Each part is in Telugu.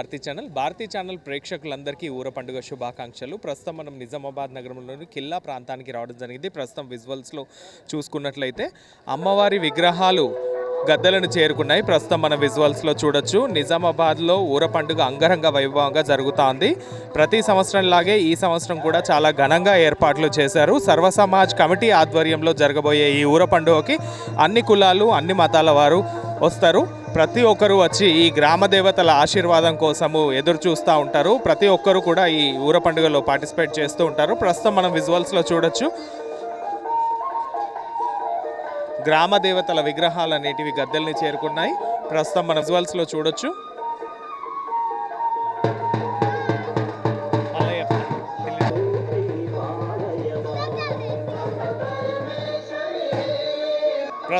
భారతీ ఛానల్. భారతీ ఛానల్ ప్రేక్షకులందరికీ ఊర పండుగ శుభాకాంక్షలు. ప్రస్తుతం మనం నిజామాబాద్ నగరంలోని కిల్లా ప్రాంతానికి రావడం జరిగింది. ప్రస్తుతం విజువల్స్లో చూసుకున్నట్లయితే అమ్మవారి విగ్రహాలు గద్దలను చేరుకున్నాయి. ప్రస్తుతం మన విజువల్స్లో చూడొచ్చు. నిజామాబాద్లో ఊర పండుగ అంగరంగ వైభవంగా జరుగుతోంది. ప్రతి సంవత్సరం లాగే ఈ సంవత్సరం కూడా చాలా ఘనంగా ఏర్పాట్లు చేశారు. సర్వ సమాజ్ కమిటీ ఆధ్వర్యంలో జరగబోయే ఈ ఊర పండుగకి అన్ని కులాలు అన్ని మతాల వారు వస్తారు. ప్రతి ఒక్కరు వచ్చి ఈ గ్రామ దేవతల ఆశీర్వాదం కోసము ఎదురు చూస్తూ ఉంటారు. ప్రతి ఒక్కరు కూడా ఈ ఊర పండుగలో పార్టిసిపేట్ చేస్తూ ఉంటారు. ప్రస్తుతం మనం విజువల్స్లో చూడొచ్చు. గ్రామ దేవతల విగ్రహాలు అనేటివి గద్దెల్ని చేరుకున్నాయి. ప్రస్తుతం మన విజువల్స్లో చూడొచ్చు.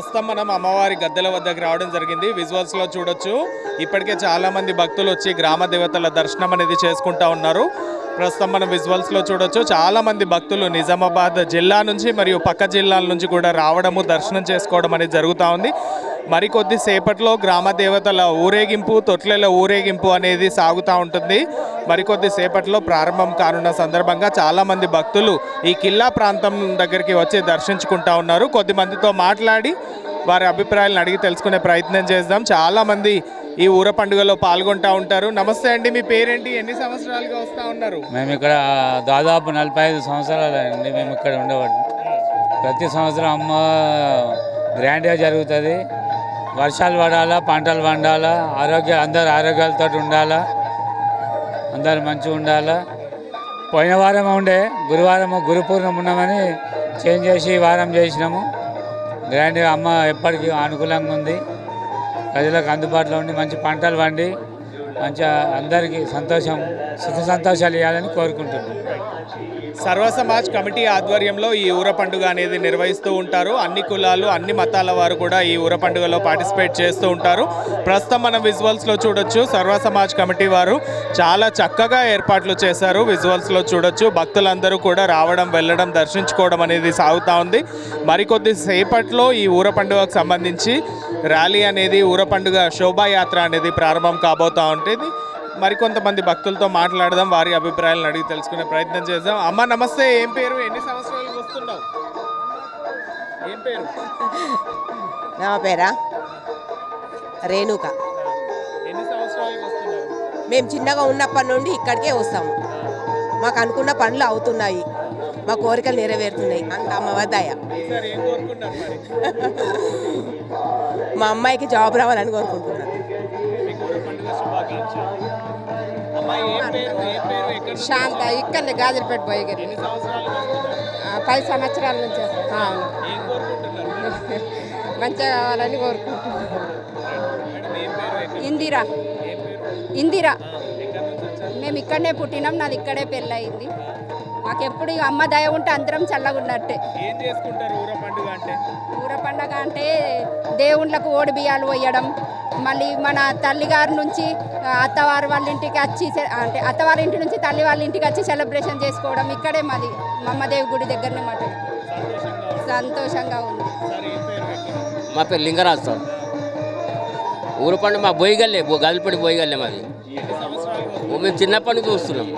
ప్రస్తుతం మనం అమ్మవారి గద్దెల వద్దకు రావడం జరిగింది. విజువల్స్లో చూడొచ్చు. ఇప్పటికే చాలా మంది భక్తులు వచ్చి గ్రామ దేవతల దర్శనం అనేది చేసుకుంటా ఉన్నారు. ప్రస్తుతం మనం విజువల్స్లో చూడొచ్చు. చాలా మంది భక్తులు నిజామాబాద్ జిల్లా నుంచి మరియు పక్క జిల్లాల నుంచి కూడా రావడము దర్శనం చేసుకోవడం అనేది జరుగుతూ ఉంది. మరికొద్ది సేపట్లో గ్రామ దేవతల ఊరేగింపు తొట్లెల ఊరేగింపు అనేది సాగుతూ ఉంటుంది. మరికొద్ది సేపట్లో ప్రారంభం కానున్న సందర్భంగా చాలామంది భక్తులు ఈ కిల్లా ప్రాంతం దగ్గరికి వచ్చి దర్శించుకుంటా ఉన్నారు. కొద్ది మందితో మాట్లాడి వారి అభిప్రాయాలను అడిగి తెలుసుకునే ప్రయత్నం చేద్దాం. చాలామంది ఈ ఊర పండుగలో పాల్గొంటా ఉంటారు. నమస్తే అండి మీ పేరేంటి? ఎన్ని సంవత్సరాలుగా వస్తూ ఉన్నారు? మేము ఇక్కడ దాదాపు నలభై ఐదు సంవత్సరాలు అండి మేము ఇక్కడ ఉండేవాళ్ళం. ప్రతి సంవత్సరం అమ్మ గ్రాండ్గా జరుగుతుంది. వర్షాలు పడాలా పంటలు పండాలా ఆరోగ్య అందరు ఆరోగ్యాలతో ఉండాలా అందరు మంచిగా ఉండాలా. పోయిన వారం ఉండే గురువారం గురు పూర్ణం ఉన్నామని చేంజ్ చేసి వారం చేసినాము. గ్రాండ్గా అమ్మ ఎప్పటికీ అనుకూలంగా ఉంది. ప్రజలకు అందుబాటులో ఉండి మంచి పంటలు పండి మంచిగా అందరికీ సంతోషం సుఖ సంతోషాలు ఇవ్వాలని కోరుకుంటున్నాను సర్వ సమాజ్ కమిటీ ఆధ్వర్యంలో ఈ ఊర పండుగ అనేది నిర్వహిస్తూ ఉంటారు. అన్ని కులాలు అన్ని మతాల వారు కూడా ఈ ఊర పండుగలో పార్టిసిపేట్ చేస్తూ ఉంటారు. ప్రస్తుతం మనం విజువల్స్లో చూడొచ్చు. సర్వ సమాజ్ కమిటీ వారు చాలా చక్కగా ఏర్పాట్లు చేశారు. విజువల్స్లో చూడొచ్చు. భక్తులందరూ కూడా రావడం వెళ్ళడం దర్శించుకోవడం అనేది సాగుతూ ఉంది. మరికొద్ది సేపట్లో ఈ ఊర పండుగకు సంబంధించి ర్యాలీ అనేది ఊర పండుగ శోభాయాత్ర అనేది ప్రారంభం కాబోతూ ఉంటుంది. మరికొంతమంది భక్తులతో మాట్లాడదాం వారి అభిప్రాయాలను అడిగి తెలుసుకునే ప్రయత్నం చేద్దాం. అమ్మ నమస్తే. ఏం పేరు? ఎన్ని సంవత్సరాలు వస్తున్నావు? ఏం పేరు? నా పేరా? రేణుక. ఎన్ని సంవత్సరాలు మేము చిన్నగా ఉన్నప్పటి నుండి ఇక్కడికే వస్తాము మాకు అనుకున్న పనులు అవుతున్నాయి. మా కోరికలు నెరవేరుతున్నాయి. అంత అమ్మవారి దయ. మా అమ్మాయికి జాబ్ రావాలని కోరుకుంటున్నాను. శాంత ఇక్కడనే గాజులపేట వస్తున్నారు పది సంవత్సరాల నుంచి. అవును. మంచిగా కావాలని కోరుకుంటున్నాను. ఇందిరా. ఇందిరా. మేము ఇక్కడనే పుట్టినాం నాది ఇక్కడే పెళ్ళయింది. మాకు ఎప్పుడు ఇక అమ్మ దయ ఉంటే అందరం చల్లగా ఉన్నట్టే ఏం చేసుకుంటారు ఊర పండుగ అంటే? ఊర పండగ అంటే దేవుళ్ళకు ఓడి బియ్యాలు పోయడం మళ్ళీ మన తల్లిగారి నుంచి అత్తవారి వాళ్ళ ఇంటికి వచ్చి అంటే అత్తవారి ఇంటి నుంచి తల్లి వాళ్ళ ఇంటికి వచ్చి సెలబ్రేషన్ చేసుకోవడం ఇక్కడే మాది మమ్మదేవి గుడి దగ్గరనే మాట సంతోషంగా ఉంది. మా పేరు లింగరాజు సార్. ఊరు పండు మా బొయ్యగల్లే గల్పడి బొయ్యగల్లే మాది. మేము చిన్నప్పటి నుంచి చూస్తున్నాం.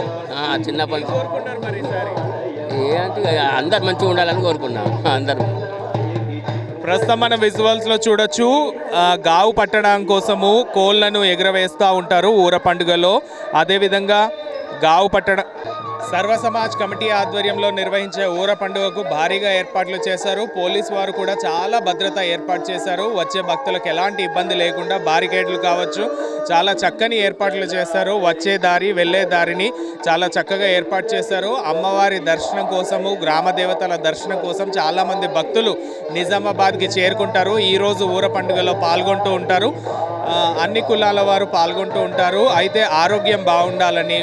చిన్నప్పటి ఏంటి అందరు మంచిగా ఉండాలని కోరుకున్నాం. అందరు. ప్రస్తుతం మన విజువల్స్లో చూడొచ్చు గావు పట్టడం కోసము కోళ్ళను ఎగరవేస్తూ ఉంటారు ఊర పండుగలో. అదేవిధంగా గావు పట్టడం సర్వ సమాజ్ కమిటీ ఆధ్వర్యంలో నిర్వహించే ఊర పండుగకు భారీగా ఏర్పాట్లు చేశారు. పోలీస్ వారు కూడా చాలా భద్రత ఏర్పాటు చేశారు. వచ్చే భక్తులకు ఎలాంటి ఇబ్బంది లేకుండా బారికేడ్లు కావచ్చు చాలా చక్కని ఏర్పాట్లు చేశారు. వచ్చే దారి వెళ్ళే దారిని చాలా చక్కగా ఏర్పాటు చేశారు. అమ్మవారి దర్శనం కోసము గ్రామ దేవతల దర్శనం కోసం చాలామంది భక్తులు నిజామాబాద్కి చేరుకుంటారు. ఈరోజు ఊర పండుగలో పాల్గొంటూ ఉంటారు. అన్ని కులాల వారు పాల్గొంటూ ఉంటారు. అయితే ఆరోగ్యం బాగుండాలని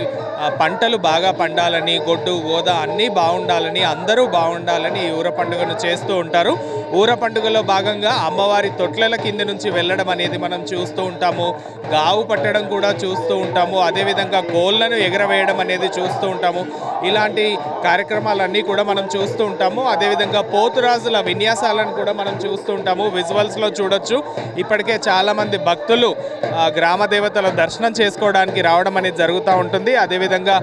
పంటలు బాగా పండాలని గొడ్డు గోద అన్నీ బాగుండాలని అందరూ బాగుండాలని ఈ ఊర పండుగను చేస్తూ ఉంటారు. ఊర పండుగలో భాగంగా అమ్మవారి తొట్లల కింద నుంచి వెళ్ళడం అనేది మనం చూస్తూ ఉంటాము. గావు పట్టడం కూడా చూస్తూ ఉంటాము. అదేవిధంగా కోళ్ళను ఎగరవేయడం అనేది చూస్తూ ఉంటాము. ఇలాంటి కార్యక్రమాలన్నీ కూడా మనం చూస్తూ ఉంటాము. అదేవిధంగా పోతురాజుల విన్యాసాలను కూడా మనం చూస్తూ ఉంటాము. విజువల్స్లో చూడొచ్చు. ఇప్పటికే చాలామంది భక్తులు గ్రామ దేవతల దర్శనం చేసుకోవడానికి రావడం అనేది జరుగుతూ ఉంటుంది. అదేవిధంగా అదేవిధంగా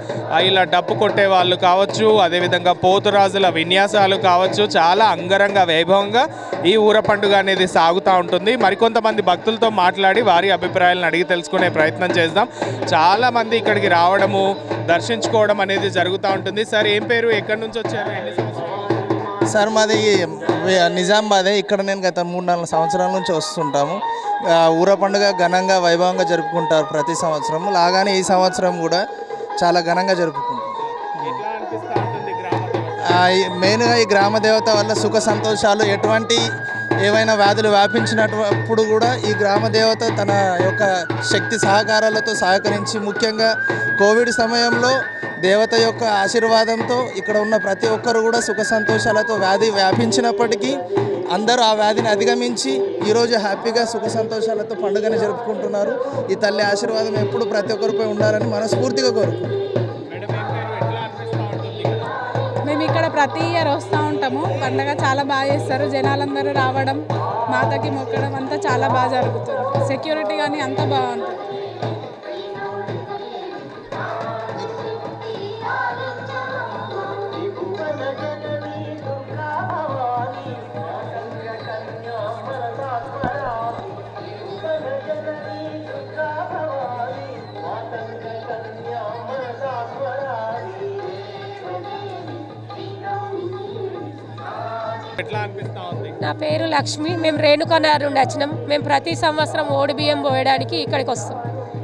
ఇలా డప్పు కొట్టే వాళ్ళు కావచ్చు అదేవిధంగా పోతురాజుల విన్యాసాలు కావచ్చు చాలా అంగరంగ వైభవంగా ఈ ఊర పండుగ అనేది సాగుతూ ఉంటుంది. మరికొంతమంది భక్తులతో మాట్లాడి వారి అభిప్రాయాలను అడిగి తెలుసుకునే ప్రయత్నం చేద్దాం. చాలామంది ఇక్కడికి రావడము దర్శించుకోవడం అనేది జరుగుతూ ఉంటుంది. సార్ ఏం పేరు? ఎక్కడి నుంచి వచ్చారు? సార్ మాది నిజామాబాదే. ఇక్కడ నేను గత మూడు నాలుగు సంవత్సరాల నుంచి వస్తుంటాము. ఊర పండుగ ఘనంగా వైభవంగా జరుపుకుంటారు ప్రతి సంవత్సరం. లాగానే ఈ సంవత్సరం కూడా చాలా ఘనంగా జరుపుకుంటాం ఎట్లా అనిపిస్తూ ఉంటుంది గ్రామ దేవత? ఆ, ఈ- మెయిన్గా ఈ గ్రామ దేవత వల్ల సుఖ సంతోషాలు ఎటువంటి ఏవైనా వ్యాధులు వ్యాపించినప్పుడు కూడా ఈ గ్రామ దేవత తన యొక్క శక్తి సహకారాలతో సహకరించి ముఖ్యంగా కోవిడ్ సమయంలో దేవత యొక్క ఆశీర్వాదంతో ఇక్కడ ఉన్న ప్రతి ఒక్కరు కూడా సుఖ సంతోషాలతో వ్యాధి వ్యాపించినప్పటికీ అందరూ ఆ వ్యాధిని అధిగమించి ఈరోజు హ్యాపీగా సుఖ సంతోషాలతో పండుగను జరుపుకుంటున్నారు. ఈ తల్లి ఆశీర్వాదం ఎప్పుడు ప్రతి ఒక్కరిపై ఉండాలని మనస్ఫూర్తిగా కోరుకుంటున్నాను మేము ఇక్కడ ప్రతి ఇయర్ వస్తూ ఉంటాము. పండగ చాలా బాగా చేస్తారు. జనాలందరూ రావడం మాతకి మొక్కడం అంతా చాలా బాగా జరుగుతుంది. సెక్యూరిటీ కానీ అంతా బాగుంటుంది. నా పేరు లక్ష్మి. మేము రేణుకనార్ నుండి వచ్చినాం. మేము ప్రతి సంవత్సరం ఓడి బియ్యం పోయడానికి ఇక్కడికి వస్తాం.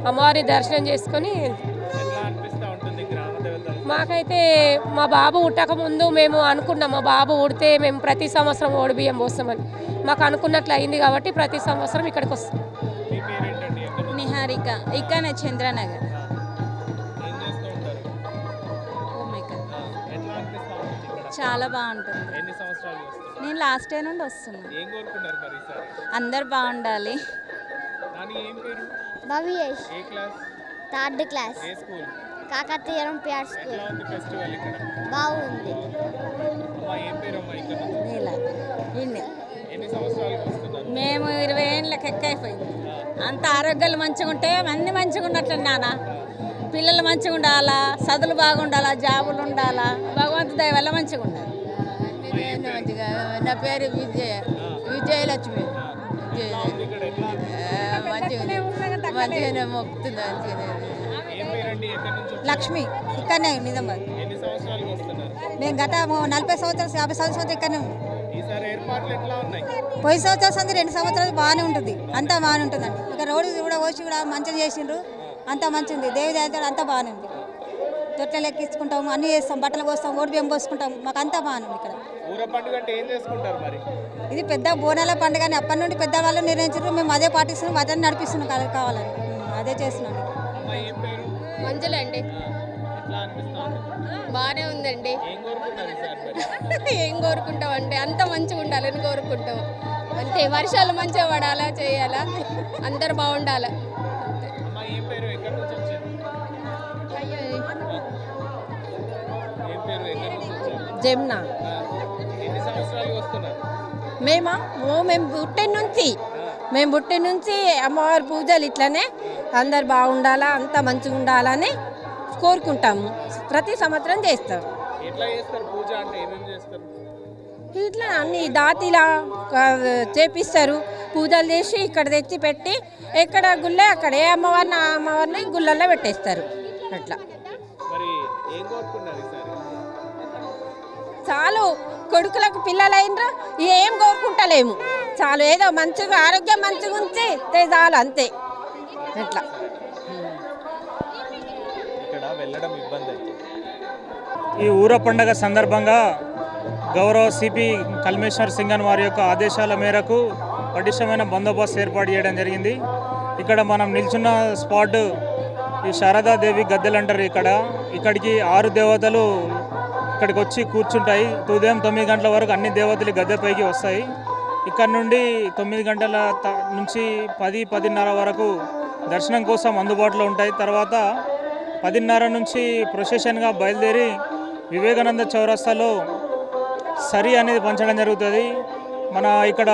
అమ్మవారి దర్శనం చేసుకొని ఎట్లా అనిపిస్తూ ఉంటుంది గ్రామ దేవతలు? మాకైతే మా బాబు పుట్టక ముందు మేము అనుకున్నాం. మా బాబు ఉడితే మేము ప్రతి సంవత్సరం ఓడి బియ్యం పోస్తామని. మాకు అనుకున్నట్లు అయింది కాబట్టి ప్రతి సంవత్సరం ఇక్కడికి వస్తాం. నిహారిక. ఇక్కడనే చంద్రనగర్. ఇక్కడ? చాలా బాగుంటుంది. ఎన్ని సంవత్సరాలు చూస్తున్నారు నేను లాస్ట్ ఇయర్ నుండి వస్తున్నా. ఏం కోరుకున్నారు మరి ఈసారి? అందరు బాగుండాలి. నాని ఏం పేరు? భవ్యేష్. ఏ క్లాస్? Third class. ఏ స్కూల్? Kakatiyam PR school. ఉంది ఫెస్టివల్ ఇక్కడ? బాగుంది. అమ్మా ఏం పేరు అమ్మా ఇక్కడ? నుంచి ఎన్ని సంవత్సరాలు వస్తున్నారు? మేము ఇరవై ఏళ్ళకి ఎక్కైపోయింది అంత ఆరోగ్యాలు మంచిగా ఉంటే అన్ని మంచిగా ఉన్నట్లు నాన్న. పిల్లలు మంచిగా ఉండాలా చదువులు బాగుండాలా జాబులు ఉండాలా భగవంతు దయ వల్ల మంచిగా ఉండాలి. నా పేరు విజయ. విజయలక్ష్మి. విజయ మంచిగా మంచిగానే మొక్కుతుంది మంచిగానే లక్ష్మి ఇక్కడనే నిజామాబాద్ నేను గత నలభై సంవత్సరాలు యాభై సంవత్సరాలు ఇక్కడనే పోయి సంవత్సరాలు సంది రెండు సంవత్సరాలు బాగానే ఉంటుంది. అంతా బాగానే ఉంటుందండి. ఇక రోడ్డు కూడా వచ్చి కూడా మంచిగా చేసిండ్రు. అంతా మంచిగా ఉంది. దేవి దేవతలు అంతా బాగానే ఉంది. తొట్టెలు ఎక్కించుకుంటాము అన్నీ చేస్తాం బట్టలు పోస్తాం ఓడి బియ్యం పోసుకుంటాం మాకు అంతా బాగానే ఉంది ఇక్కడ. ఊర పండుగ అంటే ఏం చేసుకుంటారు మరి? ఇది పెద్ద బోనాల పండుగ అని అప్పటి నుండి పెద్దవాళ్ళు నిర్ణయించారు మేము అదే పాటిస్తున్నాం అదే నడిపిస్తున్నాం కావాలి- కావాలని. అదే చేస్తున్నాం. అమ్మా ఏం పేరు? మంజులు అండి. బాగానే ఉందండి. ఏం కోరుకుంటాం అంటే అంత మంచిగా ఉండాలని కోరుకుంటాం. అంతే వర్షాలు మంచిగా పడాలా చేయాలా? అందరు బాగుండాలా? జమున. మేమా? ఓ మేము పుట్టిన నుంచి. మేము పుట్టిన నుంచి అమ్మవారి పూజలు ఇట్లనే అందరు బాగుండాలా అంతా మంచిగా ఉండాలని కోరుకుంటాము. ప్రతి సంవత్సరం చేస్తాం. ఇట్లా అన్ని దాతిలా చేపిస్తారు. పూజలు చేసి ఇక్కడ తెచ్చి పెట్టి ఎక్కడ గుళ్ళే అక్కడ ఏ అమ్మవారిని ఆ అమ్మవారిని గుళ్ళల్లో పెట్టేస్తారు. అట్లా. చాలు. కొడుకులకు పిల్లలైనరు ఏం కోరుకుంటలేము. చాలు ఏదో మంచిగా ఆరోగ్యం మంచిగా ఉంచి చాలు అంతే. ఎట్లా ఇక్కడ వెళ్ళడం ఇబ్బంది అయితే. ఈ ఊర పండగ సందర్భంగా గౌరవ సిపి కల్మేశ్వర్ సింగన్ వారి యొక్క ఆదేశాల మేరకు పటిష్టమైన బందోబస్తు ఏర్పాటు చేయడం జరిగింది. ఇక్కడ మనం నిల్చున్న స్పాట్ ఈ శారదాదేవి గద్దెలు అంటారు ఇక్కడ. ఇక్కడికి ఆరు దేవతలు ఇక్కడికి వచ్చి కూర్చుంటాయి. ఉదయం తొమ్మిది గంటల వరకు అన్ని దేవతలు గద్దెపైకి వస్తాయి. ఇక్కడ నుండి తొమ్మిది గంటల త- నుంచి పది పదిన్నర వరకు దర్శనం కోసం అందుబాటులో ఉంటాయి. తర్వాత పదిన్నర నుంచి ప్రొసెషన్గా బయలుదేరి వివేకానంద చౌరస్తాలో సరి అనేది పంచడం జరుగుతుంది. మన ఇక్కడ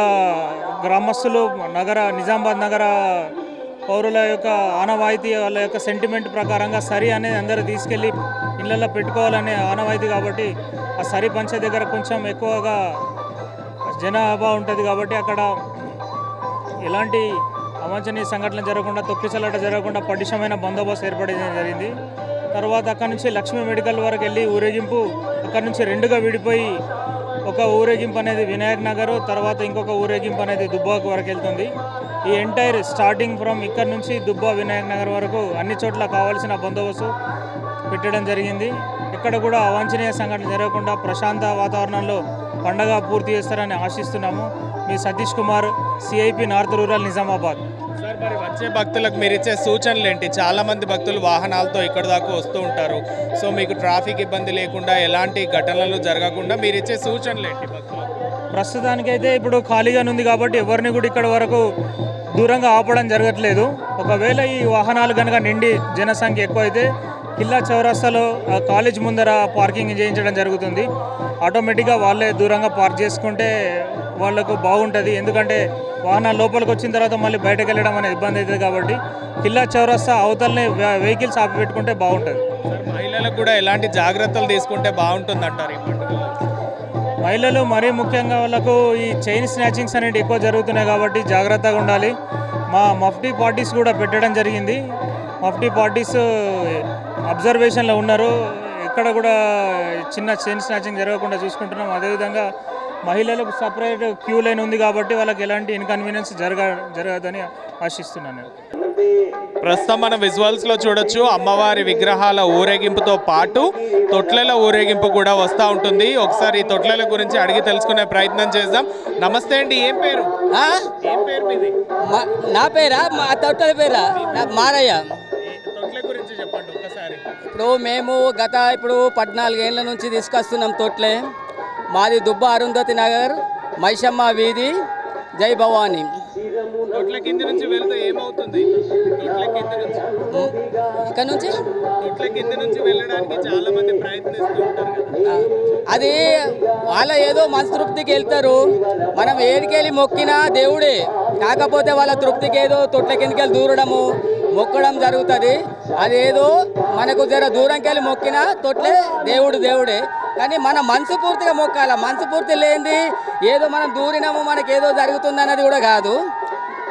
గ్రామస్తులు నగర నిజామాబాద్ నగర పౌరుల యొక్క ఆనవాయితీ వాళ్ళ యొక్క సెంటిమెంట్ ప్రకారంగా సరి అనేది అందరూ తీసుకెళ్ళి ఇళ్ళల్లో పెట్టుకోవాలనే ఆనవాయితీ కాబట్టి ఆ సరి పంచ దగ్గర కొంచెం ఎక్కువగా జనాభా ఉంటుంది కాబట్టి అక్కడ ఎలాంటి అవాంఛనీయ సంఘటనలు జరగకుండా తొక్కిసలాట జరగకుండా పటిష్టమైన బందోబస్తు ఏర్పడడం జరిగింది. తర్వాత అక్కడ నుంచి లక్ష్మీ మెడికల్ వరకు వెళ్ళి ఊరేగింపు అక్కడ నుంచి రెండుగా విడిపోయి ఒక ఊరేగింపు అనేది వినాయక్ నగర్ తర్వాత ఇంకొక ఊరేగింపు అనేది దుబ్బాకు వరకు వెళ్తుంది. ఈ ఎంటైర్ స్టార్టింగ్ ఫ్రమ్ ఇక్కడ నుంచి దుబ్బా వినాయక్ నగర్ వరకు అన్ని చోట్ల కావాల్సిన బందోబస్తు పెట్టడం జరిగింది. ఇక్కడ కూడా అవాంఛనీయ సంఘటన జరగకుండా ప్రశాంత వాతావరణంలో పండగ పూర్తి చేస్తారని ఆశిస్తున్నాము. మీ Satish Kumar CIP north rural Nizamabad sir మరి వచ్చే భక్తులకు మీరు ఇచ్చే సూచనలు ఏంటి? చాలా మంది భక్తులు వాహనాలతో ఇక్కడ దాకా వస్తూ ఉంటారు. సో మీకు ట్రాఫిక్ ఇబ్బంది లేకుండా ఎలాంటి ఘటనలు జరగకుండా మీరు ఇచ్చే సూచనలు ఏంటి భక్తులకు? ప్రస్తుతానికైతే ఇప్పుడు ఖాళీగా ఉంది కాబట్టి ఎవరిని కూడా ఇక్కడ వరకు దూరంగా ఆపడం జరగట్లేదు. ఒకవేళ ఈ వాహనాలు కనుక నిండి జనసంఖ్య ఎక్కువైతే కిల్లా చౌరస్తాలో కాలేజ్ ముందర పార్కింగ్ చేయించడం జరుగుతుంది. ఆటోమేటిక్గా వాళ్ళే దూరంగా పార్క్ చేసుకుంటే వాళ్ళకు బాగుంటుంది. ఎందుకంటే వాహనాలు లోపలికి వచ్చిన తర్వాత మళ్ళీ బయటకు వెళ్ళడం అనేది ఇబ్బంది అవుతుంది కాబట్టి కిల్లా చౌరస్తా అవతలనే వెహికల్స్ ఆపి పెట్టుకుంటే బాగుంటుంది మహిళలకు కూడా ఎలాంటి జాగ్రత్తలు తీసుకుంటే బాగుంటుంది అంటారు మహిళలు మరీ ముఖ్యంగా వాళ్ళకు ఈ చైన్ స్నాచింగ్స్ అనేవి ఎక్కువ జరుగుతున్నాయి కాబట్టి జాగ్రత్తగా ఉండాలి. మా మఫ్టీ పార్టీస్ కూడా పెట్టడం జరిగింది. మఫ్టీ పార్టీస్ అబ్జర్వేషన్లో ఉన్నారు. ఎక్కడ కూడా చిన్న చైన్ స్నాచింగ్ జరగకుండా చూసుకుంటున్నాం. అదేవిధంగా మహిళలకు సపరేట్ క్యూ లైన్ ఉంది కాబట్టి వాళ్ళకి ఎలాంటి ఇన్కన్వీనియన్స్ జరగ జరగదని ఆశిస్తున్నాను. ప్రస్తుతం మనం విజువల్స్లో చూడొచ్చు అమ్మవారి విగ్రహాల ఊరేగింపుతో పాటు తొట్లల ఊరేగింపు కూడా వస్తూ ఉంటుంది. ఒకసారి ఈ తొట్లల గురించి అడిగి తెలుసుకునే ప్రయత్నం చేద్దాం. నమస్తే అండి ఏం పేరు? ఏం పేరు మీది? నా పేరా? మా తొట్టల పేరా? నా మారయ్య. తొట్ల గురించి చెప్పండి ఒక్కసారి. ఇప్పుడు మేము గత ఇప్పుడు పద్నాలుగేళ్ళ నుంచి తీసుకొస్తున్నాం తోట్లే. మాది దుబ్బ అరుంధతి నగర్ మైషమ్మ వీధి జై భవాని. తొట్ల కింది నుంచి వెళ్తే ఏమవుతుంది? తొట్ల కింది నుంచి. ఇక్కడ నుంచి? తొట్ల కింది నుంచి వెళ్ళడానికి చాలా మంది ప్రయత్నిస్తూ ఉంటారు కదా. అది వాళ్ళ ఏదో మనసు తృప్తికి వెళ్తారు. మనం ఏడికెళ్ళి మొక్కినా దేవుడే. కాకపోతే వాళ్ళ తృప్తికి ఏదో తొట్ల కిందకి వెళ్ళి దూరడము మొక్కడం జరుగుతుంది. అదేదో మనకు జర దూరంకి వెళ్ళి మొక్కినా తొట్లే దేవుడు దేవుడే. కానీ మన మనసు పూర్తిగా మొక్కాల? మనసు పూర్తి లేనిది ఏదో మనం దూరినాము మనకి ఏదో జరుగుతుంది అన్నది కూడా కాదు.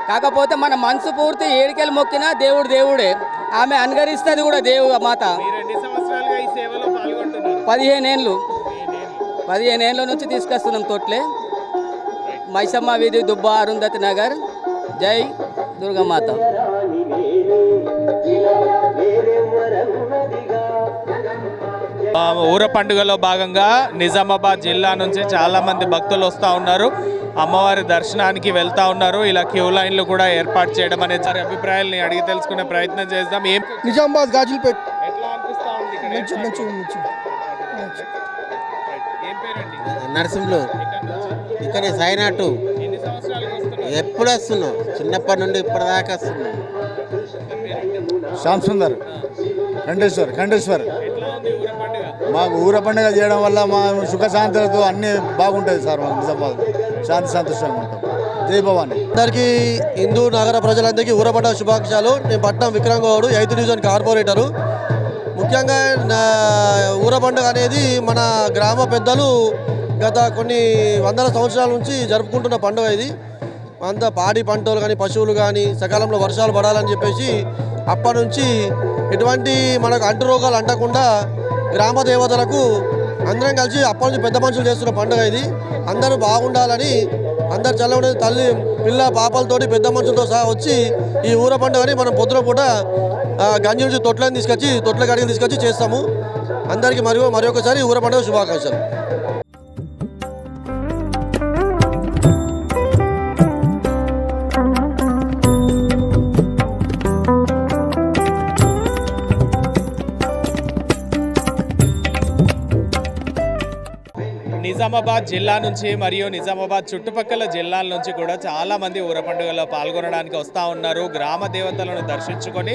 కాకపోతే మన మనసు పూర్తి ఏడికెళ్ళి మొక్కినా దేవుడు దేవుడే. ఆమె అనుగరిస్తుంది కూడా దేవు మాత. మీరు ఎన్ని సంవత్సరాలుగా ఈ సేవలో పాల్గొంటున్నారు? పదిహేను ఏళ్ళు. పదిహేను ఏళ్ళ. నుంచి తీసుకొస్తున్నాం తోట్లే. మైసమ్మ వీధి దుబ్బ అరుంధతి నగర్. జై దుర్గమాత ఊర పండుగలో భాగంగా నిజామాబాద్ జిల్లా నుంచి చాలా మంది భక్తులు వస్తూ ఉన్నారు. అమ్మవారి దర్శనానికి వెళ్తా ఉన్నారు. ఇలా క్యూ లైన్లు కూడా ఏర్పాటు చేయడం అనేది వారి అభిప్రాయాల్ని అడిగి తెలుసుకునే ప్రయత్నం చేద్దాం. ఏం నిజామాబాద్ గాజులపేట్. ఎట్లా అనిపిస్తా ఉంది ఇక్కడ? నరసింహులు ఎప్పుడు వస్తున్నావు? చిన్నప్పటి నుండి ఇప్పటిదాకా వస్తున్నావు. శ్యామ్ సుందర్. ఖండేశ్వర్ ఖండేశ్వర్ మాకు ఊర పండుగ చేయడం వల్ల మా సుఖశాంతులతో అన్నీ బాగుంటుంది సార్ మాకు నిజామాబాద్ శాంతి సంతోషంగా ఉంటాం. జై భవాని. అందరికీ హిందూ నగర ప్రజలందరికీ ఊరపడ్డ శుభాకాంక్షలు. నేను Patnam Vikram Goud eighth division corporator. ముఖ్యంగా నా ఊర పండుగ అనేది మన గ్రామ పెద్దలు గత కొన్ని వందల సంవత్సరాల నుంచి జరుపుకుంటున్న పండుగ ఇది. అంత పాడి పంటలు కానీ పశువులు కానీ సకాలంలో వర్షాలు పడాలని చెప్పేసి అప్పటి నుంచి ఎటువంటి మనకు అంటు రోగాలు అంటకుండా గ్రామ దేవతలకు అందరం కలిసి అప్పటి నుంచి పెద్ద మనుషులు చేస్తున్న పండుగ ఇది. అందరూ బాగుండాలని అందరు చల్లబడి తల్లి పిల్ల పాపలతోటి పెద్ద మనుషులతో సహా వచ్చి ఈ ఊర పండుగని మనం పొద్దున పూట గంజి నుంచి తొట్లని తీసుకొచ్చి తొట్ల గడికి తీసుకొచ్చి చేస్తాము. అందరికీ మరియు మరొకసారి ఊర పండుగ శుభాకాంక్షలు. నిజామాబాద్ జిల్లా నుంచి మరియు నిజామాబాద్ చుట్టుపక్కల జిల్లాల నుంచి కూడా చాలామంది ఊర పండుగలో పాల్గొనడానికి వస్తూ ఉన్నారు. గ్రామ దేవతలను దర్శించుకొని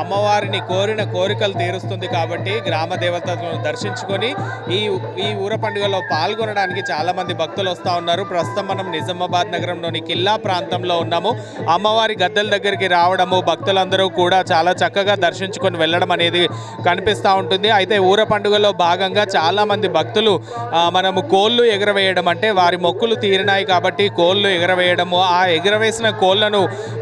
అమ్మవారిని కోరిన కోరికలు తీరుస్తుంది కాబట్టి గ్రామ దేవతలను దర్శించుకొని ఈ ఈ ఊర పండుగలో పాల్గొనడానికి చాలామంది భక్తులు వస్తూ ఉన్నారు. ప్రస్తుతం మనం నిజామాబాద్ నగరంలోని కిల్లా ప్రాంతంలో ఉన్నాము. అమ్మవారి గద్దెల దగ్గరికి రావడము భక్తులందరూ కూడా చాలా చక్కగా దర్శించుకొని వెళ్ళడం అనేది కనిపిస్తూ ఉంటుంది. అయితే ఊర పండుగలో భాగంగా చాలామంది భక్తులు మనము కోలు కోళ్ళు ఎగరవేయడం అంటే వారి మొక్కులు తీరినాయి కాబట్టి కోళ్ళు ఎగరవేయడము ఆ ఎగరవేసిన కోళ్ళను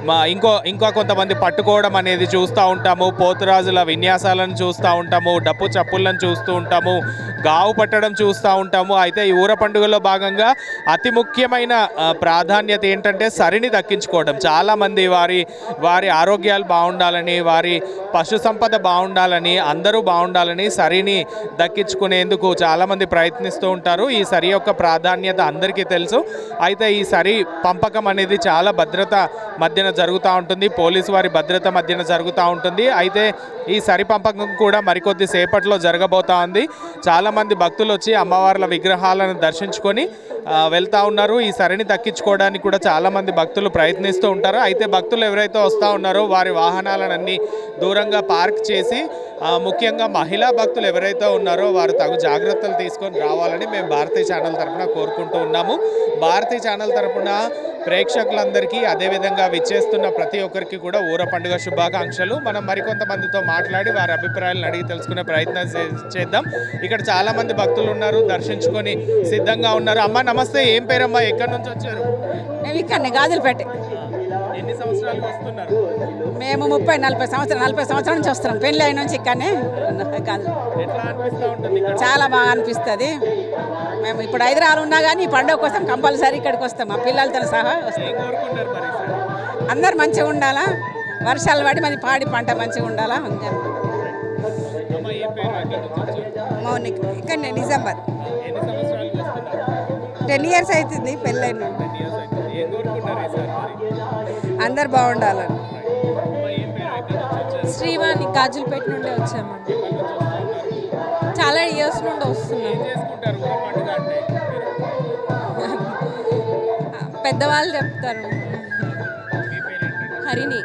మా ఇంకో ఇంకా కొంతమంది పట్టుకోవడం అనేది చూస్తూ ఉంటాము. పోతురాజుల విన్యాసాలను చూస్తూ ఉంటాము డప్పు చప్పులను చూస్తూ ఉంటాము గావు పట్టడం చూస్తూ ఉంటాము. అయితే ఈ ఊర పండుగలో భాగంగా అతి ముఖ్యమైన ప్రాధాన్యత ఏంటంటే సరిని దక్కించుకోవడం. చాలామంది వారి వారి ఆరోగ్యాలు బాగుండాలని వారి పశు సంపద బాగుండాలని అందరూ బాగుండాలని సరిని దక్కించుకునేందుకు చాలామంది ప్రయత్నిస్తూ ఉంటారు. ఈ సరి యొక్క ప్రాధాన్యత అందరికీ తెలుసు. అయితే ఈ సరి పంపకం అనేది చాలా భద్రత మధ్యన జరుగుతూ ఉంటుంది. పోలీసు వారి భద్రత మధ్యన జరుగుతూ ఉంటుంది. అయితే ఈ సరి పంపకం కూడా మరికొద్ది సేపట్లో జరగబోతా ఉంది. చాలామంది భక్తులు వచ్చి అమ్మవార్ల విగ్రహాలను దర్శించుకొని వెళ్తూ వెళ్తా ఉన్నారు. ఈ సరిని దక్కించుకోవడానికి కూడా చాలామంది భక్తులు ప్రయత్నిస్తూ ఉంటారు. అయితే భక్తులు ఎవరైతే వస్తూ ఉన్నారో వారి వాహనాలన్నీ దూరంగా పార్క్ చేసి ముఖ్యంగా మహిళా భక్తులు ఎవరైతే ఉన్నారో వారు తగు జాగ్రత్తలు తీసుకొని రావాలని మేము భారతీయ ఛానల్ తరపున కోరుకుంటూ ఉన్నాము. భారతీయ ఛానల్ తరపున ప్రేక్షకులందరికీ అదేవిధంగా విచ్చేస్తున్న ప్రతి ఒక్కరికి కూడా ఊర పండుగ శుభాకాంక్షలు. మనం మరికొంతమందితో మాట్లాడి వారి అభిప్రాయాలను అడిగి తెలుసుకునే ప్రయత్నం చే- చేద్దాం. ఇక్కడ చాలామంది భక్తులు ఉన్నారు దర్శించుకొని సిద్ధంగా ఉన్నారు. అమ్మ నమస్తే. ఏం పేరమ్మా? ఎక్కడి నుంచి వచ్చారు? మేము ఇక్కడనే గాజులపేట ఎన్ని సంవత్సరాలు వస్తున్నారు? మేము ముప్పై నలభై సంవత్సరాలు నలభై సంవత్సరాల నుంచి వస్తున్నాం. పెళ్ళి అయిన నుంచి ఇక్కడనే చాలా బాగా అనిపిస్తుంది. మేము ఇప్పుడు హైదరాబాద్ ఉన్నా కానీ ఈ పండుగ కోసం కంపల్సరీ ఇక్కడికి వస్తాం. మా పిల్లలతో సహా వస్తాం? అందరు మంచిగా ఉండాలా? వర్షాలు పడి మరి పాడి పంట మంచిగా ఉండాలా? అందరూ మౌనిక్. ఇక్కడ నిజామాబాద్ ఎన్ని సంవత్సరాలు వస్తున్నారు? టెన్ ఇయర్స్ అవుతుంది పెళ్ళైన. అందరు బాగుండాలని. శ్రీవాణి గాజులపేట నుండి వచ్చామండి చాలా ఇయర్స్ నుండి వస్తున్నాం. పెద్దవాళ్ళు చెప్తారు. హరిని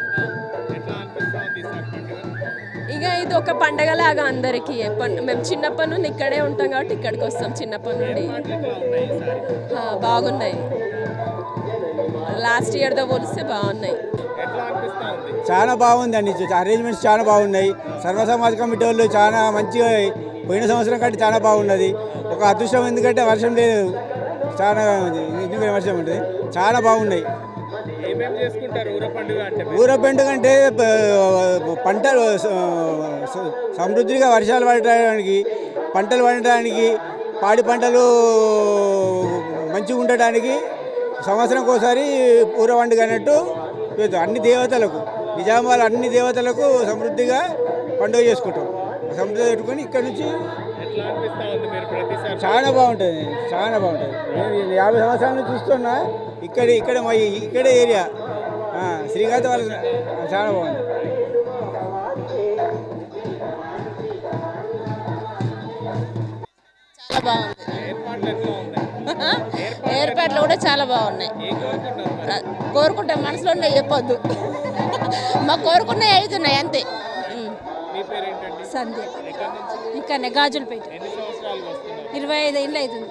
ఇక ఇది ఒక పండగలాగా అందరికీ. మేము చిన్నప్పటి నుండి ఇక్కడే ఉంటాం కాబట్టి ఇక్కడికి వస్తాం చిన్నప్పటి నుండి. బాగున్నాయి. లాస్ట్ ఇయర్తో పోలిస్తే బాగున్నాయి. ఎట్లా అనిపిస్తూ ఉంది? చాలా బాగుందండి అరేంజ్మెంట్స్ చాలా బాగున్నాయి. సర్వసమాజ కమిటీ వాళ్ళు చాలా మంచిగా పోయిన సంవత్సరం కంటే చాలా బాగున్నది. ఒక అదృష్టం ఎందుకంటే వర్షం లేదు. చాలా ఎందుకంటే వర్షం ఉంటుంది. చాలా బాగున్నాయి. ఊర పండుగ అంటే పంటలు సమృద్ధిగా వర్షాలు పడటానికి పంటలు పండటానికి పాడి పంటలు మంచిగా ఉండటానికి సంవత్సరం ఒకసారి ఊర పండుగ అన్నట్టు చేస్తాం. అన్ని దేవతలకు నిజామాబాద్ అన్ని దేవతలకు సమృద్ధిగా పండుగ చేసుకుంటాం. సమృద్ధి పెట్టుకొని ఇక్కడ నుంచి చాలా బాగుంటుంది. చాలా బాగుంటుంది. నేను యాభై సంవత్సరాల నుంచి చూస్తున్నా. ఇక్కడ ఇక్కడ మా ఇక్కడే ఏరియా. శ్రీకాంత శ్రీకాంత్ వాళ్ళ చాలా బాగుంది. చాలా బాగుంది. ఏర్పాట్లు కూడా చాలా బాగున్నాయి? కోరుకుంటే మనసులో ఉన్నాయి చెప్పొద్దు. మా కోరుకున్నాయి అవుతున్నాయి అంతే. సంధ్య. ఇక్కడనే గాజులపేట. ఇరవై ఐదు ఏళ్ళు అవుతుంది?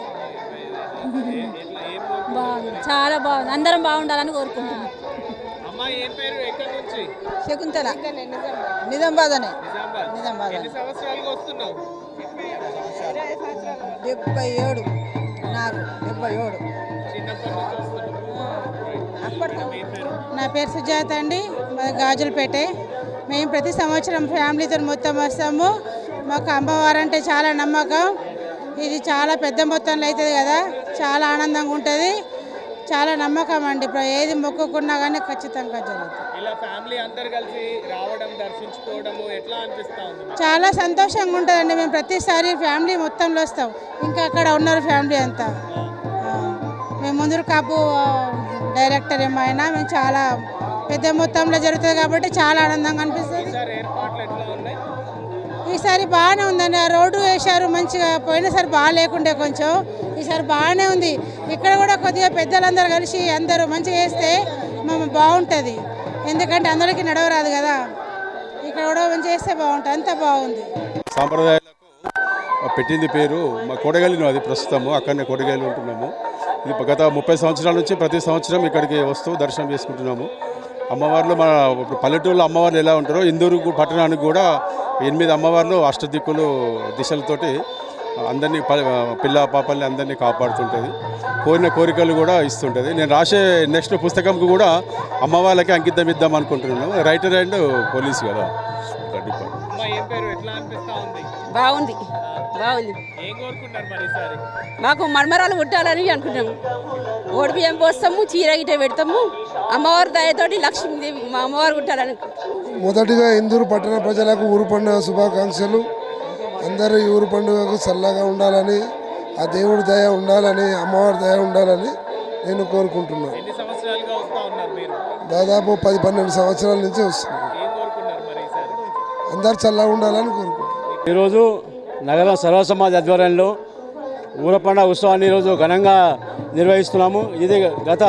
బాగుంది. చాలా బాగుంది. అందరం బాగుండాలని కోరుకుంటున్నాం. శకుంతల. నిజామాబాద్. అనే నిజామాబాద్. డెబ్బై ఏడు నాకు డెబ్బై ఏడు నా పేరు సుజాత అండి. గాజులపేటే. మేము ప్రతి సంవత్సరం ఫ్యామిలీతో మొత్తం వస్తాము. మాకు అమ్మవారు అంటే చాలా నమ్మకం. ఇది చాలా పెద్ద మొత్తంలో అవుతుంది కదా. చాలా ఆనందంగా ఉంటుంది. చాలా నమ్మకం అండి. ఇప్పుడు ఏది మొక్కుకున్నా కానీ ఖచ్చితంగా జరుగుతుంది. ఇలా ఫ్యామిలీ అందరు కలిసి రావడం దర్శించుకోవడము ఎట్లా అనిపిస్తా ఉంది? చాలా సంతోషంగా ఉంటుందండి. మేము ప్రతిసారి ఫ్యామిలీ మొత్తంలో వస్తాం. ఇంకా అక్కడ ఉన్నారు ఫ్యామిలీ అంతా. మేము ముందు కాపు డైరెక్టర్ ఏమైనా మేము చాలా పెద్ద మొత్తంలో జరుగుతుంది కాబట్టి చాలా ఆనందంగా అనిపిస్తుంది. ఈసారి బాగానే ఉందండి. ఆ రోడ్డు వేశారు మంచిగా. పోయినసారి బాగా లేకుండే కొంచెం. ఈసారి బాగానే ఉంది. ఇక్కడ కూడా కొద్దిగా పెద్దలందరూ కలిసి అందరూ మంచిగా వేస్తే మేము బాగుంటుంది. ఎందుకంటే అందరికీ నడవరాదు కదా. ఇక్కడ కూడా మంచిగా చేస్తే బాగుంటుంది. అంతా బాగుంది. సాంప్రదాయాలకు పెట్టింది పేరు మా కొడగలిలో అది ప్రస్తుతము. అక్కడనే కొడగలి ఉంటున్నాము. ఇది గత ముప్పై సంవత్సరాల నుంచి ప్రతి సంవత్సరం ఇక్కడికి వస్తూ దర్శనం చేసుకుంటున్నాము. అమ్మవార్లు మన పల్లెటూరులో అమ్మవార్లు ఎలా ఉంటారో ఇందూరు పట్టణానికి కూడా ఎనిమిది అమ్మవార్లు అష్టదిక్కులు దిశలతోటి అందరినీ ప- పిల్ల పాపల్ని అందరినీ కాపాడుతుంటుంది. కోరిన కోరికలు కూడా ఇస్తుంటుంది. నేను రాసే నెక్స్ట్ పుస్తకంకు కూడా అమ్మవార్లకి అంకితం ఇద్దాం అనుకుంటున్నాను. రైటర్ అండ్ పోలీస్ కదా. డిపార్ట్మెంట్ బాగుంది. బాగుంది. మాకు మర్మరాలు పుట్టాలని అనుకుంటాము ఓడి బియ్యం పోస్తాము చీర గిట్ట పెడతాము. అమ్మవారి దయతోటి లక్ష్మీదేవి మా అమ్మవారు పుట్టాలని మొదటిగా ఇందూరు పట్టణ ప్రజలకు ఊరు పండుగ శుభాకాంక్షలు. అందరూ ఈ ఊరు పండుగకు చల్లగా ఉండాలని ఆ దేవుడి దయ ఉండాలని అమ్మవారి దయ ఉండాలని నేను కోరుకుంటున్నాను ఎన్ని సంవత్సరాలుగా వస్తా ఉన్నారు మీరు? దాదాపు పది పన్నెండు సంవత్సరాల నుంచి వస్తున్నాను ఏం కోరుకున్నారు మరి ఈసారి? అందరు చల్లగా ఉండాలని కోరుకుంటున్నాను ఈరోజు నగర సర్వ సమాజ్ ఆధ్వర్యంలో ఊరపండ ఉత్సవాన్ని ఈరోజు ఘనంగా నిర్వహిస్తున్నాము. ఇది గత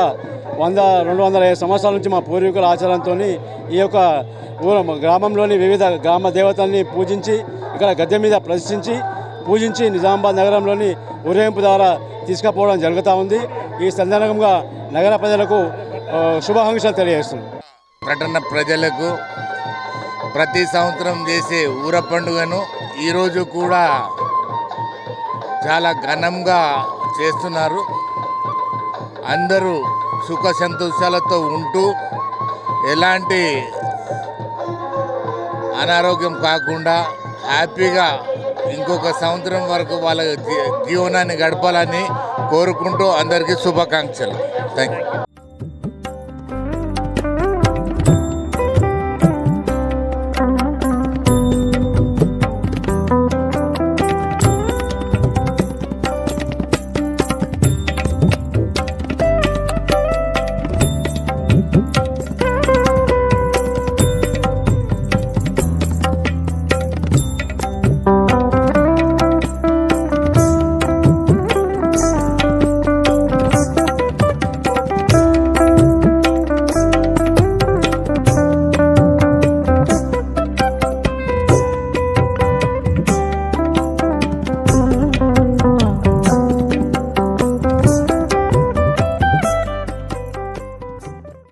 వంద రెండు వందల ఐదు సంవత్సరాల నుంచి మా పూర్వీకుల ఆచారంతో ఈ యొక్క ఊర గ్రామంలోని వివిధ గ్రామ దేవతల్ని పూజించి ఇక్కడ గద్దె మీద ప్రదర్శించి పూజించి నిజామాబాద్ నగరంలోని ఉరేంపు ద్వారా తీసుకుపోవడం జరుగుతూ ఉంది. ఈ సందర్భంగా నగర ప్రజలకు శుభాకాంక్షలు తెలియజేస్తుంది పట్టణ ప్రజలకు ప్రతి సంవత్సరం చేసే ఊర పండుగను ఈరోజు కూడా చాలా ఘనంగా చేస్తున్నారు. అందరూ సుఖ సంతోషాలతో ఉంటూ ఎలాంటి అనారోగ్యం కాకుండా హ్యాపీగా ఇంకొక సంవత్సరం వరకు వాళ్ళ జీ- జీవనాన్ని గడపాలని కోరుకుంటూ అందరికీ శుభాకాంక్షలు. Thank you